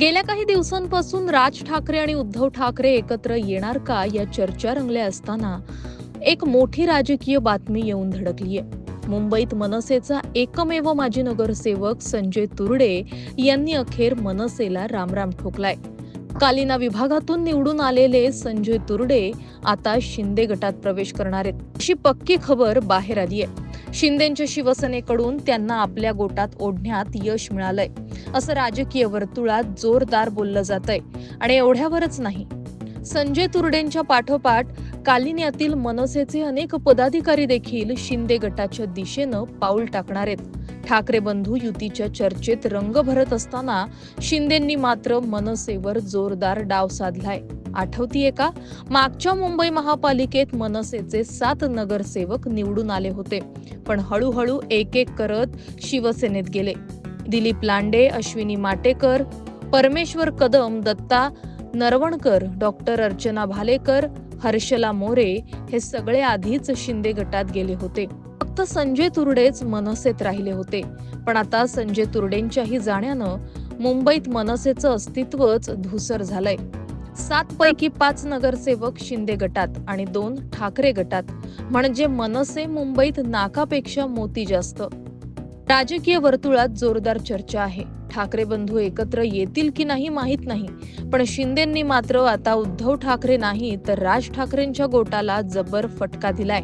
गेल्या काही दिवसांपासून राज ठाकरे आणि उद्धव ठाकरे एकत्र येणार का या चर्चा रंगल्या असताना एक मोठी राजकीय बातमी येऊन धडकली आहे मुंबईत मनसेचा एकमेव माजी नगरसेवक संजय तुरडे यांनी अखेर मनसेला रामराम ठोकलाय. कालिना विभागातून निवडून आलेले संजय तुरडे आता शिंदे गटात प्रवेश करणार आहेत. अशी पक्की खबर बाहेर आली आहे शिंदेच्या शिवसेनेकडून त्यांना आपल्या गोटात ओढण्यात यश मिळालंय. असं राजकीय वर्तुळात जोरदार बोललं जातंय. आहे आणि एवढ्यावरच नाही. संजय तुरडेंच्या पाठोपाठ कालिन्यातील मनसेचे अनेक पदाधिकारी देखील शिंदे गटाच्या दिशेनं पाऊल टाकणार आहेत. ठाकरे बंधू युतीच्या चर्चेत रंग भरत असताना शिंदेंनी मात्र मनसेवर जोरदार डाव साधलाय. आठवतीये का? मागच्या मुंबई महापालिकेत मनसेचे सात नगरसेवक निवडून आले होते पण हळूहळू एक एक करत शिवसेनेत गेले. दिलीप लांडे अश्विनी माटेकर परमेश्वर कदम दत्ता नरवणकर डॉक्टर अर्चना भालेकर हर्षला मोरे हे सगळे आधीच शिंदे गटात गेले होते. फक्त संजय तुरडेच मनसेत राहिले होते. पण आता संजय तुरडेंच्याही जाण्यानं मुंबईत मनसेचं अस्तित्वच धुसर झालंय. सात पैकी पाच नगरसेवक शिंदे गटात आणि दोन ठाकरे गटात. म्हणजे मनसे मुंबईत नाकापेक्षा मोती जास्त. राजकीय वर्तुळात जोरदार चर्चा आहे. ठाकरे बंधू एकत्र येतील की नाही माहीत नाही. पण शिंदेंनी मात्र आता उद्धव ठाकरे नाही तर राज ठाकरेंच्या गोटाला जबर फटका दिलाय.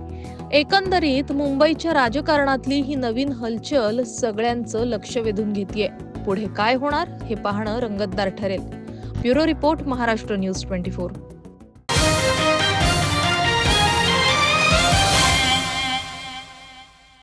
एकंदरीत मुंबईच्या राजकारणातली ही नवीन हलचल सगळ्यांचं लक्ष वेधून घेतीये. पुढे काय होणार हे पाहणं रंगतदार ठरेल. Bureau report Maharashtra news twenty four.